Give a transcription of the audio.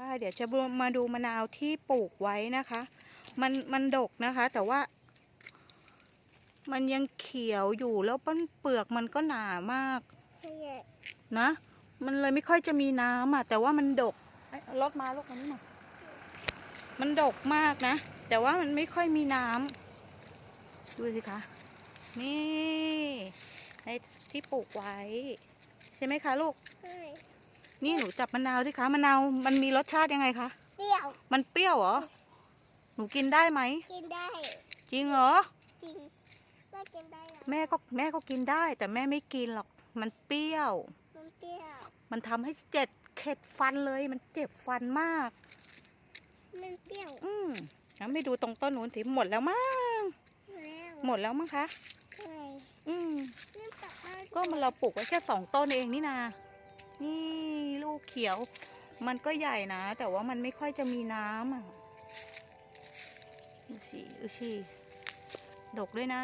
ค่ะเดี๋ยวจะมาดูมะนาวที่ปลูกไว้นะคะ มันมันดกนะคะ แต่ว่า มันยังเขียวอยู่แล้วป้นเปลือกมันก็หนามากใช่ไหมนะ มันเลยไม่ค่อยจะมีน้ำอะแต่ว่ามันดกเอ้ยเอารถมาลูกมานี่มามันดกมากนะ แต่ว่ามันไม่ค่อยมีน้ำดูสิคะนี่ในที่ปลูกไว้ ใช่ไหมคะลูกใช่ นี่หนูจับมะนาวสิคะมะนาวมันมีรสชาติยังไงคะเปรี้ยว มันเปรี้ยวเหรอหนูกินได้ไหมกินได้ จริงเหรอจริงแม่กินได้เหรอแม่ก็แม่ก็กินได้ แต่แม่ไม่กินหรอกมันเปรี้ยว มันเปรี้ยว มันทำให้เจ็ดเข็ดฟันเลยมันเจ็บฟันมาก มันเปรี้ยวอืมแล้วไม่ดูตรงต้นนู้นสิหมดแล้วมั้งแล้วหมดแล้วมั้งคะใช่อืม นี่ตักมาก็มันเราปลูกไว้แค่สองต้นเองนี่นา นี่ลูกเขียว มันก็ใหญ่นะ แต่ว่ามันไม่ค่อยจะมีน้ำอะดูสิดูสิดกด้วยนะ